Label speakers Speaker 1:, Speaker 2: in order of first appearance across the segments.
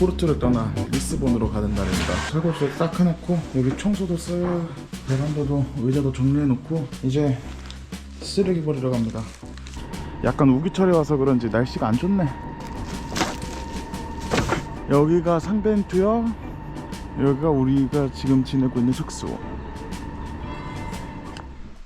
Speaker 1: 포르투를 떠나 리스본으로 가는 날입니다. 설거지를 딱 해놓고 여기 청소도 쓱 베란다도 의자도 정리해놓고 이제 쓰레기 버리러 갑니다. 약간 우기철에 와서 그런지 날씨가 안 좋네. 여기가 상벤투역, 여기가 우리가 지금 지내고 있는 숙소.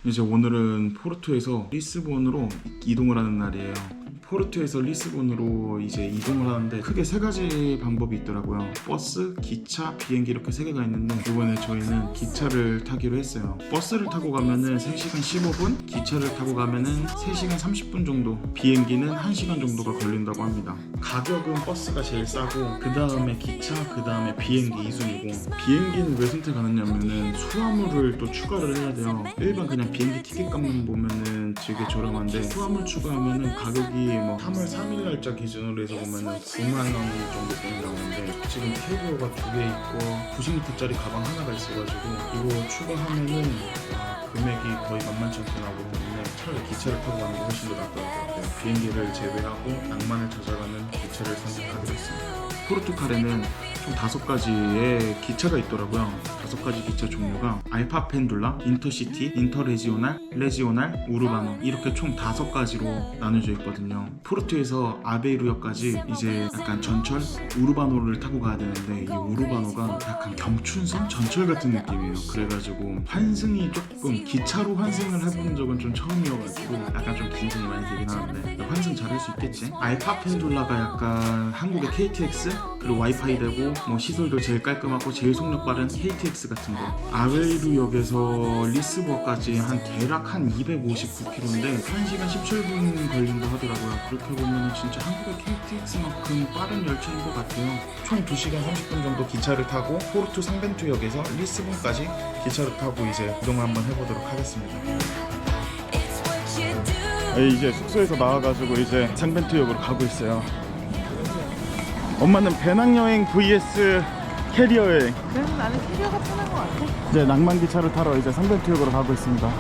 Speaker 1: 이제 오늘은 포르투에서 리스본으로 이동을 하는 날이에요. 포르투에서 리스본으로 이제 이동을 하는데 크게 세 가지 방법이 있더라고요. 버스, 기차, 비행기 이렇게 세 개가 있는데 이번에 저희는 기차를 타기로 했어요. 버스를 타고 가면은 3시간 15분, 기차를 타고 가면은 3시간 30분 정도, 비행기는 1시간 정도가 걸린다고 합니다. 가격은 버스가 제일 싸고 그 다음에 기차, 그 다음에 비행기 2순위고 비행기는 왜 선택하느냐면은 수화물을 또 추가를 해야 돼요. 일반 그냥 비행기 티켓 값만 보면은 되게 저렴한데 수화물 추가하면은 가격이 뭐 3월 3일 날짜 기준으로 해서 보면은 9만 원 정도 돈이라고 하는데 지금 캐리어가 두 개 있고 90리터짜리 가방 하나가 있어가지고 이거 추가하면은 아, 금액이 거의 만만치 않게 나오기 때문에 차라리 기차를 타고 가는 게 훨씬 더 낫다고 같아요. 비행기를 제외하고 낭만을 찾아가는 기차를 선택하기로 했습니다. 포르투갈에는 총 다섯 가지의 기차가 있더라고요. 다섯 가지 기차 종류가 알파 펜둘라, 인터시티, 인터레지오날, 레지오날, 우르바노 이렇게 총 다섯 가지로 나눠져 있거든요. 포르투에서 아베이루역까지 이제 약간 전철 우르바노를 타고 가야 되는데 이 우르바노가 약간 경춘선 전철 같은 느낌이에요. 그래가지고 환승이 조금 기차로 환승을 해본 적은 좀 처음이어가지고 약간 좀 긴장이 많이 되긴 하는데 환승 잘할 수 있겠지? 알파 펜둘라가 약간 한국의 KTX 그리고 와이파이 되고 뭐 시설도 제일 깔끔하고 제일 속력 빠른 KTX 같은 거. 아베이루역에서 리스버까지 한 대략 한 259km인데 1시간 17분 걸린다 하더라고요. 그렇게 보면 진짜 한국의 KTX만큼 빠른 열차인 것 같아요. 총 2시간 30분 정도 기차를 타고 포르투 상벤투역에서 리스본까지 기차를 타고 이제 이동을 한번 해보도록 하겠습니다. 이제 숙소에서 나와가지고 이제 상벤투역으로 가고 있어요 엄마는 배낭여행 vs 캐리어 여행
Speaker 2: 그래서 나는 캐리어가 편한 것 같아.
Speaker 1: 이제 낭만 기차를 타러 이제 상변투역으로 가고 있습니다.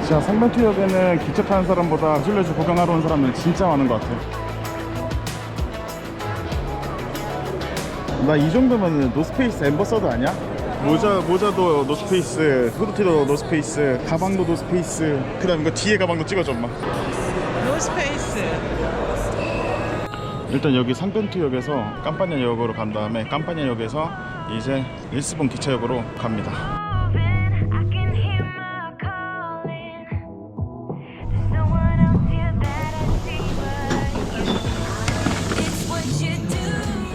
Speaker 1: 진짜 상변투역에는 기차 타는 사람보다 술래주 구경하러 온 사람들 진짜 많은 것 같아요. 나 이 정도면 노스페이스 엠버서더 아니야? 모자 모자도 노스페이스, 후드티도 노스페이스, 가방도 노스페이스. 그 다음 이거 뒤에 가방도 찍어줘 엄마.
Speaker 2: 노스페이스.
Speaker 1: 일단 여기 상변투역에서 깜파냐역으로 간 다음에 깜파냐역에서 이제 리스본 기차역으로 갑니다.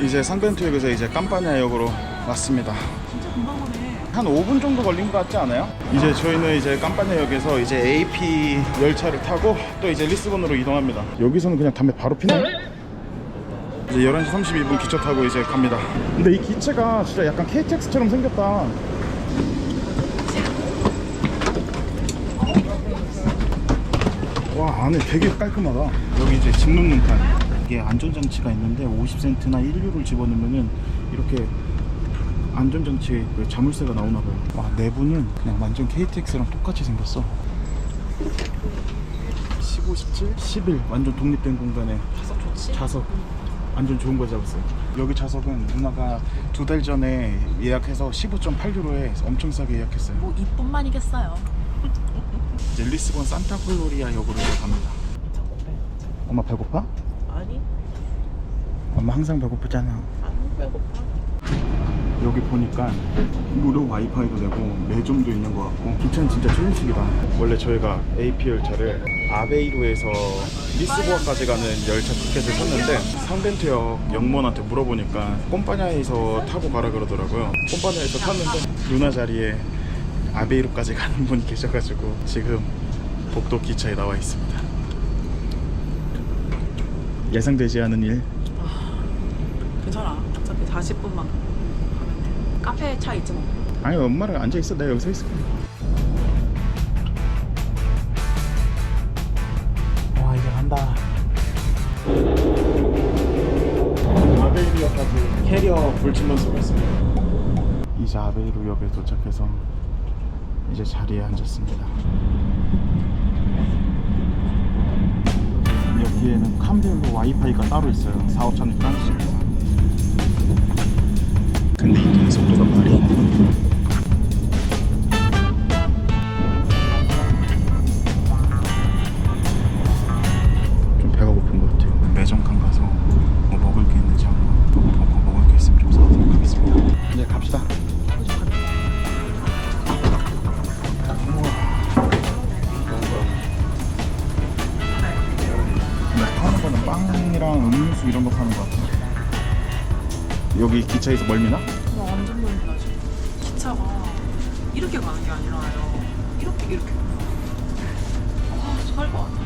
Speaker 1: 이제 상변투역에서 이제 깜파냐역으로 왔습니다. 한 5분 정도 걸린 것 같지 않아요? 이제 저희는 이제 깜파냐역에서 이제 AP 열차를 타고 또 이제 리스본으로 이동합니다. 여기서는 그냥 담배 바로 피나요? 이제 11시 32분 기차 타고 이제 갑니다. 근데 이 기체가 진짜 약간 KTX처럼 생겼다. 와 안에 되게 깔끔하다. 여기 이제 집 놓는 칸. 이게 안전장치가 있는데 50센트나 1유를 집어넣으면은 이렇게 안전장치 그 자물쇠가 나오나 봐요. 와 내부는 그냥 완전 KTX랑 똑같이 생겼어. 15, 17, 11 완전 독립된 공간에
Speaker 2: 가서 좋지.
Speaker 1: 좌석 완전 좋은 거 잡았어요. 여기 좌석은 누나가 두 달 전에 예약해서 15.8유로에 엄청 싸게 예약했어요.
Speaker 2: 뭐 이뿐만이겠어요.
Speaker 1: 이제 리스본 산타클로리아 역으로 갑니다. 엄마 배고파?
Speaker 2: 아니,
Speaker 1: 엄마 항상 배고프잖아.
Speaker 2: 안 배고파.
Speaker 1: 여기 보니까 무료 와이파이도 되고 매점도 있는 것 같고 기차는 진짜 최신식이다 원래 저희가 AP 열차를 아베이루에서 리스보아까지 가는 열차 티켓을 샀는데 상벤트역 역문한테 물어보니까 꼼파냐에서 타고 가라 그러더라고요 꼼파냐에서 탔는데 누나 자리에 아베이루까지 가는 분이 계셔가지고 지금 복도 기차에 나와 있습니다 예상되지 않은 일
Speaker 2: 괜찮아. 어차피 40분만 가면 돼. 카페 차 있지 뭐.
Speaker 1: 아니 엄마랑 앉아있어 내가 여기 서 있을게 와 심지어 볼침만 쓰고 있습니다. 이제 아베이루역에 도착해서 이제 자리에 앉았습니다. 여기에는 칸별로 와이파이가 따로 있어요. 4, 5천 원씩. 근데 이게 여기 기차에서 멀미나?
Speaker 2: 와 완전 멀미나 지금 기차가 이렇게 가는 게 아니라요 이렇게 이렇게 아 토할 것 같아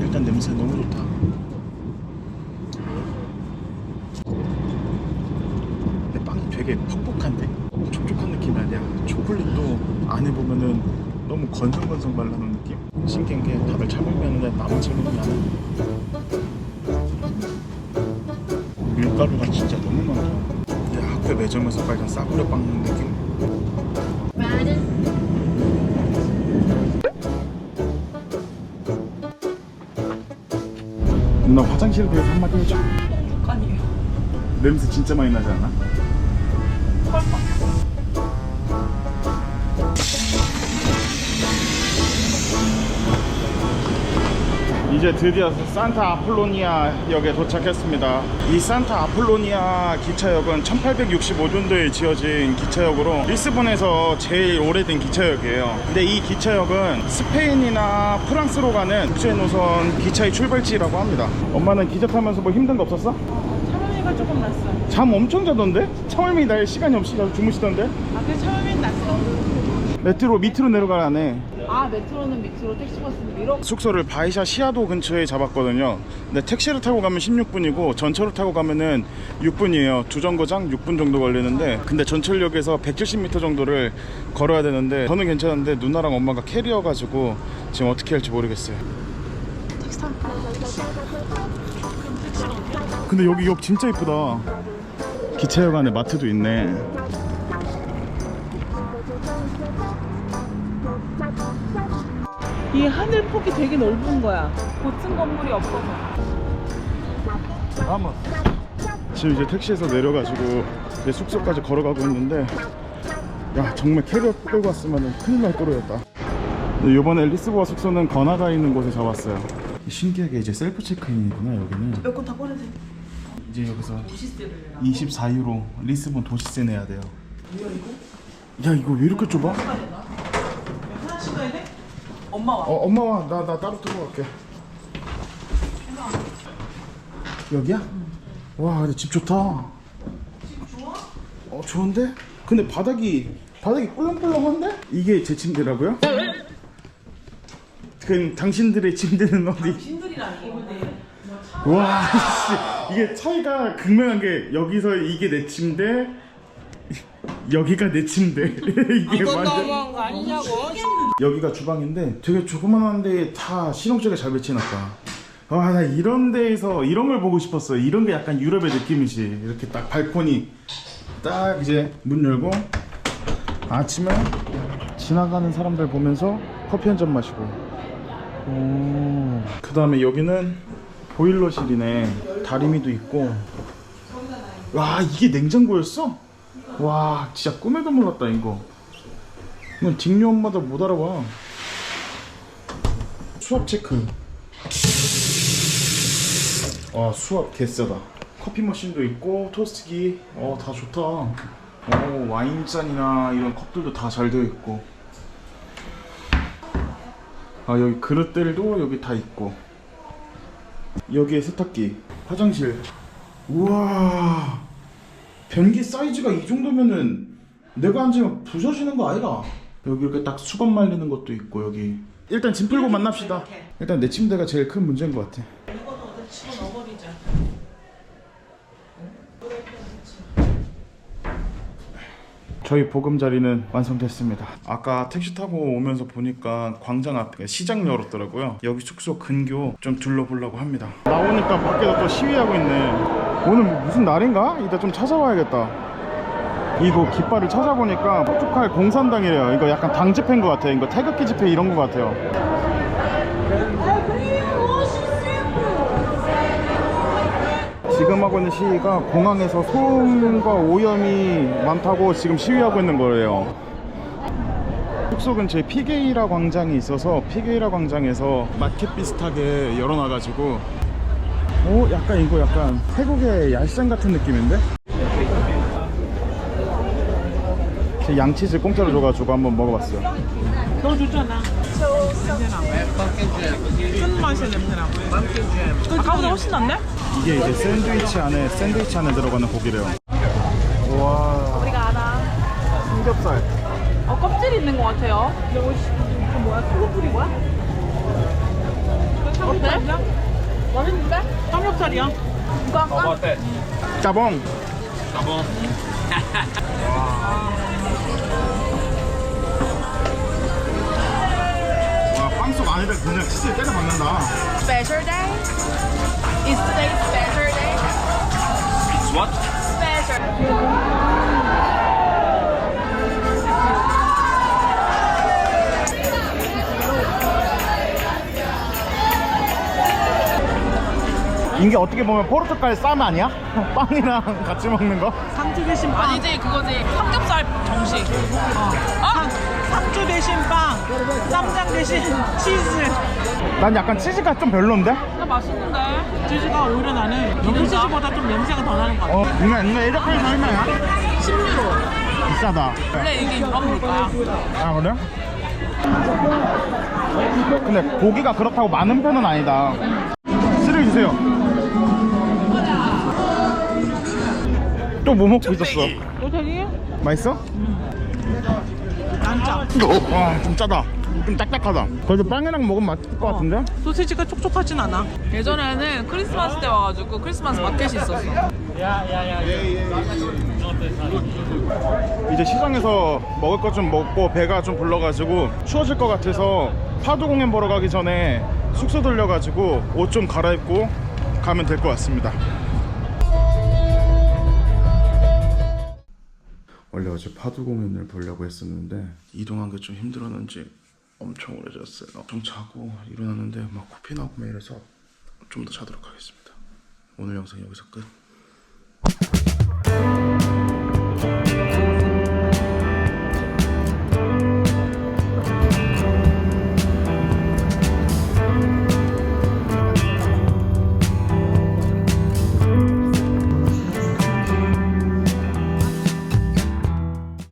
Speaker 1: 일단 냄새 너무 좋다. 근데 빵이 되게 퍽퍽한데? 촉촉한 느낌이 아니야. 초콜릿도 안에 보면은 너무 건성건성 발라놓은 느낌? 신기한 게 다들 차물면인데 나만 차물이 않아. 밀가루가 진짜 너무 많아. 야, 학교 매점에서 빨간 싸구려 빵 느낌? 누나 화장실에 대해서 한마디 해줘.
Speaker 2: 아니에요
Speaker 1: 냄새 진짜 많이 나지 않아? 이제 드디어 산타 아폴로니아 역에 도착했습니다. 이 산타 아폴로니아 기차역은 1865년도에 지어진 기차역으로 리스본에서 제일 오래된 기차역이에요. 근데 이 기차역은 스페인이나 프랑스로 가는 국제 노선 기차의 출발지라고 합니다. 엄마는 기차 타면서 뭐 힘든 거 없었어?
Speaker 2: 차마미가 조금 났어요
Speaker 1: 잠 엄청 자던데? 차월미 날 시간이 없이 자서 주무시던데?
Speaker 2: 아그 차마미 났어
Speaker 1: 메트로 밑으로 내려가라네
Speaker 2: 아 메트로는 밑으로 택시 버스는 위로?
Speaker 1: 숙소를 바이샤 시아도 근처에 잡았거든요. 근데 택시를 타고 가면 16분이고 전철을 타고 가면은 6분이에요. 두 정거장 6분 정도 걸리는데 근데 전철역에서 170m 정도를 걸어야 되는데 저는 괜찮은데 누나랑 엄마가 캐리어 가지고 지금 어떻게 할지 모르겠어요.
Speaker 2: 택시 타?
Speaker 1: 근데 여기 역 진짜 이쁘다. 기차역 안에 마트도 있네
Speaker 2: 이 하늘 폭이 되게 넓은 거야. 고층 건물이 없어서.
Speaker 1: 아마. 지금 이제 택시에서 내려가지고 내 숙소까지 걸어가고 있는데 야 정말 캐리어 끌고 왔으면 큰일 날 거로였다. 이번에 리스보아 숙소는 건화가 있는 곳에 잡았어요. 신기하게 이제 셀프 체크인이구나 여기는.
Speaker 2: 여권 다 꺼내세요.
Speaker 1: 이제 여기서
Speaker 2: 오시스를
Speaker 1: 24유로 리스본 도시세 내야 돼요.
Speaker 2: 뭐야 이거?
Speaker 1: 야 이거 왜 이렇게 좁아?
Speaker 2: 하나씩 가야 돼? 엄마 와
Speaker 1: 어 엄마 와 나 나 따로 들어갈게 여기야? 와 근데 집 좋다
Speaker 2: 집 좋아?
Speaker 1: 어 좋은데? 근데 바닥이 바닥이 꿀렁꿀렁한데? 이게 제 침대라고요? 그 당신들의 침대는 어디?
Speaker 2: 신들이라니 근데
Speaker 1: 와 씨, 이게 차이가 극명한 게 여기서 이게 내 침대 여기가 내 침대 이게 완전
Speaker 2: 거 아니냐고
Speaker 1: 여기가 주방인데 되게 조그만한데 다 실용적에 잘 배치해놨다. 와나 이런 데에서 이런 걸 보고 싶었어. 이런 게 약간 유럽의 느낌이지. 이렇게 딱 발코니 딱 이제 문 열고 아침에 지나가는 사람들 보면서 커피 한 잔 마시고. 그 다음에 여기는 보일러실이네. 다리미도 있고. 와 이게 냉장고였어? 와 진짜 꿈에도 몰랐다 이거 이건 딩류 엄마도 못 알아봐. 수압 체크. 와 수압 개쎄다. 커피 머신도 있고 토스트기. 어 다 좋다. 어 와인잔이나 이런 컵들도 다 잘 되어 있고. 아 여기 그릇들도 여기 다 있고. 여기에 세탁기 화장실. 우와. 변기 사이즈가 이 정도면은 내가 앉으면 부서지는 거 아이가? 여기 이렇게 딱 수건 말리는 것도 있고 여기 일단 짐 풀고 만납시다 일단 내 침대가 제일 큰 문제인 것 같아
Speaker 2: 이거는 어디 집어 넣어버리자
Speaker 1: 저희 보금자리는 완성됐습니다. 아까 택시 타고 오면서 보니까 광장 앞에 시장 열었더라고요. 여기 숙소 근교 좀 둘러보려고 합니다. 나오니까 밖에서 또 시위하고 있네. 오늘 뭐 무슨 날인가? 이따 좀 찾아봐야겠다. 이거 깃발을 찾아보니까 포르투갈 공산당이래요. 이거 약간 당 집회인 것 같아요. 이거 태극기 집회 이런 것 같아요. 지금 하고 있는 시위가 공항에서 소음과 오염이 많다고 지금 시위하고 있는 거예요. 숙소 근처에 피게이라 광장이 있어서 피게이라 광장에서 마켓 비슷하게 열어놔가지고 오 약간 이거 약간 태국의 야시장 같은 느낌인데? 제 양치즈 공짜로 줘가지고 한번 먹어봤어요.
Speaker 2: 너 주잖아 큰 맛의 냄새나. 아까보다 훨씬 낫네?
Speaker 1: 이게 이제 샌드위치 안에 샌드위치 안에 들어가는 고기래요. 와
Speaker 2: 우리가 알아.
Speaker 1: 삼겹살.
Speaker 2: 어, 껍질 있는 것 같아요. 이거 뭐야? 소금뿌리 뭐야? 삼겹살이야? 맛있는데? 삼겹살이야. 이거 할까?
Speaker 1: 짜봉. 와,
Speaker 2: Special day? Is today special day?
Speaker 3: It's what?
Speaker 2: Special.
Speaker 1: 이게 어떻게 보면 포르투갈 쌈 아니야? 빵이랑 같이 먹는 거?
Speaker 2: 상주 대신 빵. 아니지 그거지 삼겹살 정식. 어. 상주 대신 빵. 쌈장 대신 치즈.
Speaker 1: 난 약간 치즈가 좀 별론데?
Speaker 2: 나 맛있는데. 치즈가 오히려 나는 기름 치즈보다 좀 냄새가 더 나는 것 같아.
Speaker 1: 어, 누나, 누나 이렇게 해서 얼마야?
Speaker 2: 10유로.
Speaker 1: 비싸다.
Speaker 2: 원래 이게 유럽 물가야.
Speaker 1: 아, 그래? 근데 고기가 그렇다고 많은 편은 아니다. 쓰레기 주세요. 또 뭐 먹고 있었어?
Speaker 2: 너 되게
Speaker 1: 맛있어?
Speaker 2: 안 짜.
Speaker 1: 와, 좀 짜다. 좀 딱딱하다. 그래도 빵이랑 먹으면 맛있을 것 같은데?
Speaker 2: 소시지가 촉촉하진 않아. 예전에는 크리스마스 때 와가지고 크리스마스 마켓이 있었어.
Speaker 1: 이제 시장에서 먹을 것 좀 먹고 배가 좀 불러가지고 추워질 것 같아서 파도 공연 보러 가기 전에 숙소 들려가지고 옷 좀 갈아입고 가면 될 것 같습니다. 원래 어제 파도 공연을 보려고 했었는데 이동한 게 좀 힘들었는지 엄청 오래 잤어요. 엄청 자고 일어났는데 막 코피 나고 이래서 좀 더 자도록 하겠습니다. 오늘 영상 여기서 끝.